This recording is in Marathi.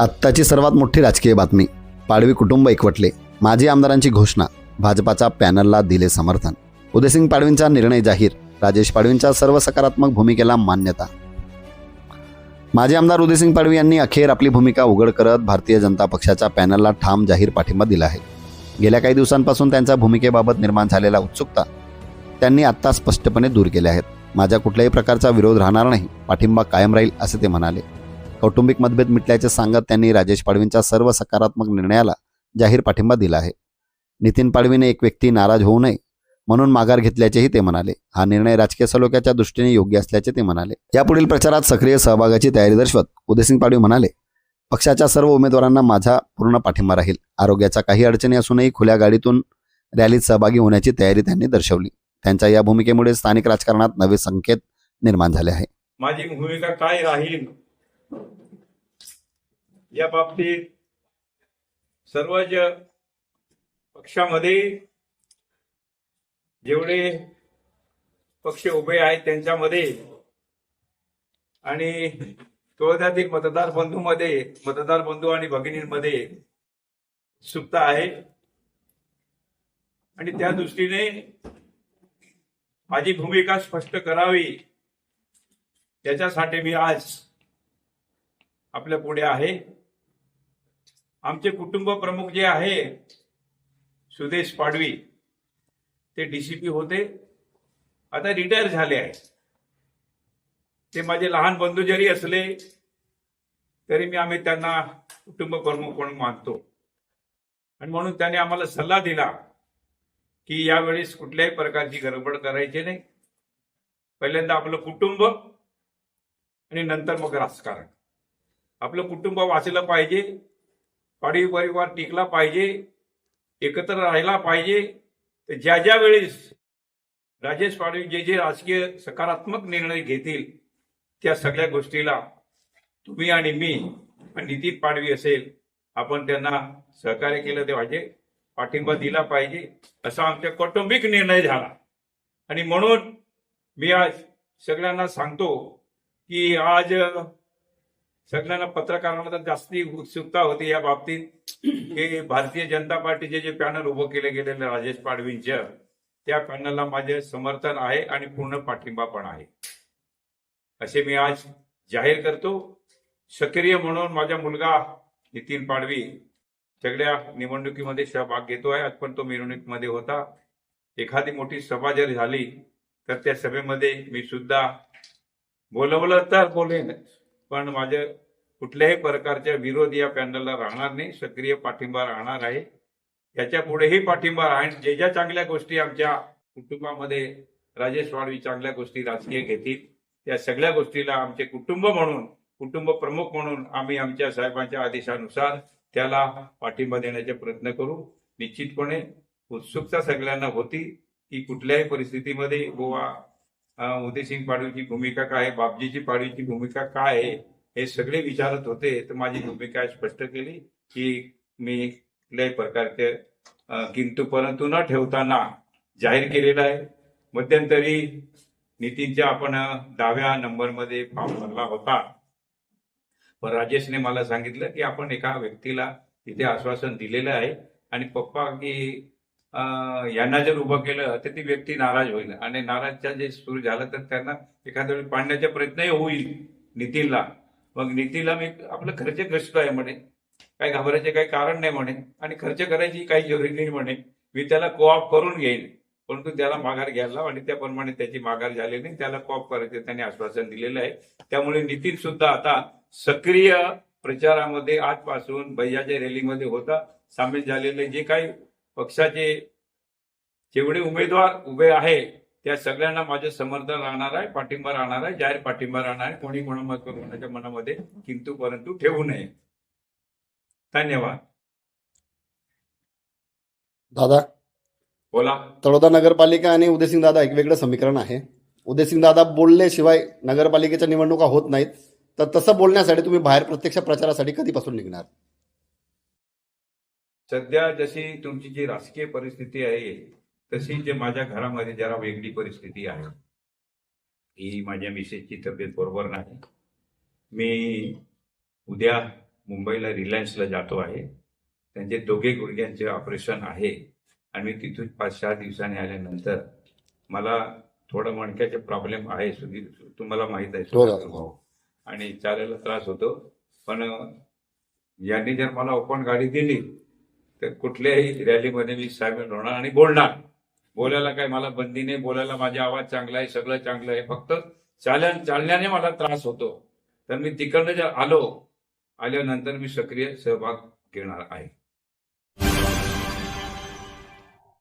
आत्ताची सर्वात मोठी राजकीय बातमी. पाडवी कुटुंब एकवटले. माजी आमदारांची घोषणा. भाजपाच्या पॅनलला दिले समर्थन. उदयसिंग पाडवींचा निर्णय जाहीर. राजेश पाडवींच्या सर्व सकारात्मक भूमिकेला मान्यता. माजी आमदार उदयसिंग पाडवी यांनी अखेर आपली भूमिका उघड करत भारतीय जनता पक्षाच्या पॅनलला ठाम जाहीर पाठिंबा दिला आहे. गेल्या काही दिवसांपासून त्यांच्या भूमिकेबाबत निर्माण झालेला उत्सुकता त्यांनी आत्ता स्पष्टपणे दूर केल्या आहेत. माझ्या कुठल्याही प्रकारचा विरोध राहणार नाही. पाठिंबा कायम राहील असे ते म्हणाले. कौटुंबिक मतभेद मिटल्याचे सांगत त्यांनी राजेश पाडवींच्या सर्व सकारात्मक निर्णयाला जाहीर पाठिंबा दिला आहे. नितीन पाडवीने एक व्यक्ती नाराज होऊ नये म्हणून माघार घेतल्याचेही ते म्हणाले. हा निर्णय राजकीय सलोख्याच्या दृष्टीने योग्य असल्याचे ते म्हणाले. यापुढील प्रचारात सक्रिय सहभागाची तयारी दर्शवत उदयसिंग पाडवी म्हणाले पक्षाच्या सर्व उमेदवारांना माझा पूर्ण पाठिंबा राहील. आरोग्याच्या काही अडचणी असूनही खुल्या गाडीतून रॅलीत सहभागी होण्याची तयारी त्यांनी दर्शवली. त्यांच्या या भूमिकेमुळे स्थानिक राजकारणात नवे संकेत निर्माण झाले आहे. माझी भूमिका काय राहील? या बाबतीत सर्वच पक्षामध्ये जेवढे पक्ष उभे आहेत त्यांच्यामध्ये आणि तोळद्यातील मतदार बंधूमध्ये मतदार बंधू आणि भगिनींमध्ये उत्सुकता आहे. आणि त्या दृष्टीने माझी भूमिका स्पष्ट करावी. त्याच्यासाठी मी आज आपल्या पुढे आहे. आमचे कुटुंब प्रमुख जे आहे सुदेश पाडवी ते डीसीपी होते. आता रिटायर झाले आहे ते माझे लहान बंधू जरी असले तरी मी आम्ही त्यांना कुटुंब प्रमुख म्हणून मानतो. आणि म्हणून त्याने आम्हाला सल्ला दिला की यावेळेस कुठल्याही प्रकारची गडबड करायची नाही. पहिल्यांदा आपलं कुटुंब आणि नंतर मग राजकारण. आपलं कुटुंब वाचलं पाहिजे. पाडवी परिवार टिकला पाहिजे एकत्र राहायला पाहिजे. तर ज्या ज्या वेळेस राजेश पाडवी जे जे राजकीय सकारात्मक निर्णय घेतील त्या सगळ्या गोष्टीला तुम्ही आणि मी आणि नितीन पाडवी असेल आपण त्यांना सहकार्य केलं ते पाहिजे पाठिंबा दिला पाहिजे असा आमचा कौटुंबिक निर्णय झाला. आणि म्हणून मी आज सगळ्यांना सांगतो की आज सगळ्यांना पत्रकारांना तर जास्ती उत्सुकता होती या बाबतीत की भारतीय जनता पार्टीचे जे पॅनल उभं केले गेलेले राजेश पाडवींच्या त्या पॅनलला माझे समर्थन आहे आणि पूर्ण पाठिंबा पण आहे. असे मी आज जाहीर करतो. सक्रिय म्हणून माझा मुलगा नितीन पाडवी सगळ्या निवडणुकीमध्ये सहभाग घेतो आहे. आज पण तो मिरवणुकीमध्ये होता. एखादी मोठी सभा जर झाली तर त्या सभेमध्ये मी सुद्धा बोलवलं तर बोलेन पण माझ्या कुठल्याही प्रकारच्या विरोध या पॅनलला राहणार नाही सक्रिय पाठिंबा राहणार आहे. याच्या पुढेही पाठिंबा आणि जे ज्या चांगल्या गोष्टी आमच्या कुटुंबामध्ये राजेश वाडवी चांगल्या गोष्टी राजकीय घेतील त्या सगळ्या गोष्टीला आमचे कुटुंब म्हणून कुटुंब प्रमुख म्हणून आम्ही आमच्या साहेबांच्या आदेशानुसार त्याला पाठिंबा देण्याचे प्रयत्न करू. निश्चितपणे उत्सुकता सगळ्यांना होती की कुठल्याही परिस्थितीमध्ये गोवा उदयसिंग पाडवीची भूमिका काय बापजीची पाडवीची भूमिका काय आहे हे सगळे विचारत होते. तर माझी भूमिका स्पष्ट केली की मी कुठल्याही प्रकारचे किंतु परंतु न ठेवताना जाहीर केलेला आहे. मध्यंतरी नितीनच्या आपण दहाव्या नंबरमध्ये फॉर्म भरला होता. पण राजेशने मला सांगितलं की आपण एका व्यक्तीला तिथे आश्वासन दिलेलं आहे आणि पप्पा की यांना जर उभं केलं तर ती व्यक्ती नाराज होईल. आणि नाराजच्या जे सुरू झालं तर त्यांना एखाद्या वेळी पाडण्याचा प्रयत्नही होईल नितीनला. मग नितीनला मी आपलं खर्च ग्रस्त आहे म्हणे. काही घाबरायचे काही कारण नाही म्हणे. आणि खर्च करायची काही जरुरी नाही म्हणे. मी त्याला कोऑप करून घेईल परंतु त्याला माघार घ्यायला आणि त्याप्रमाणे त्याची माघार झाली नाही त्याला कॉप करायचं त्यांनी आश्वासन दिलेलं आहे. त्यामुळे नितीन सुद्धा आता सक्रिय प्रचारामध्ये आजपासून भैयाच्या रॅलीमध्ये होता. सामील झालेले जे काही पक्षाचे जेवढे उमेदवार उभे आहे त्या सगळ्यांना माझे समर्थन राहणार आहे पाठिंबा राहणार आहे जाहीर पाठिंबा राहणार आहे. कोणी कोणा- कोणाच्या मनामध्ये किंतु परंतु ठेवू नये. धन्यवाद. दादा. बोला. तळोदा नगरपालिका आणि उदयसिंग दादा एक वेगळं समीकरण आहे. उदयसिंग दादा बोलल्याशिवाय नगरपालिकेच्या निवडणुका होत नाहीत. तर तसं बोलण्यासाठी तुम्ही बाहेर प्रत्यक्ष प्रचारासाठी कधीपासून निघणार? सध्या जशी तुमची जी राजकीय परिस्थिती आहे तशी जे माझ्या घरामध्ये जरा वेगळी परिस्थिती आहे. ही माझ्या मिसेसची तब्येत बरोबर नाही. मी उद्या मुंबईला रिलायन्सला जातो आहे. त्यांचे दोघे गुडघ्यांचे ऑपरेशन आहे आणि मी तिथून पाच सहा दिवसांनी आल्यानंतर मला थोडं मणक्याचे प्रॉब्लेम आहे सुधीर तुम्हाला माहीत आहे. हो, हो. आणि चालायला त्रास होतो. पण यांनी जर मला ओपन गाडी दिली तर कुठल्याही रॅलीमध्ये मी सामील होणार आणि बोलणार. बोलायला काय मला बंदी नाही बोलायला माझा आवाज चांगला आहे सगळं चांगलं आहे. फक्त चाल्या चालण्याने मला त्रास होतो. तर मी तिकडनं जर आलो आल्यानंतर मी सक्रिय सहभाग घेणार आहे.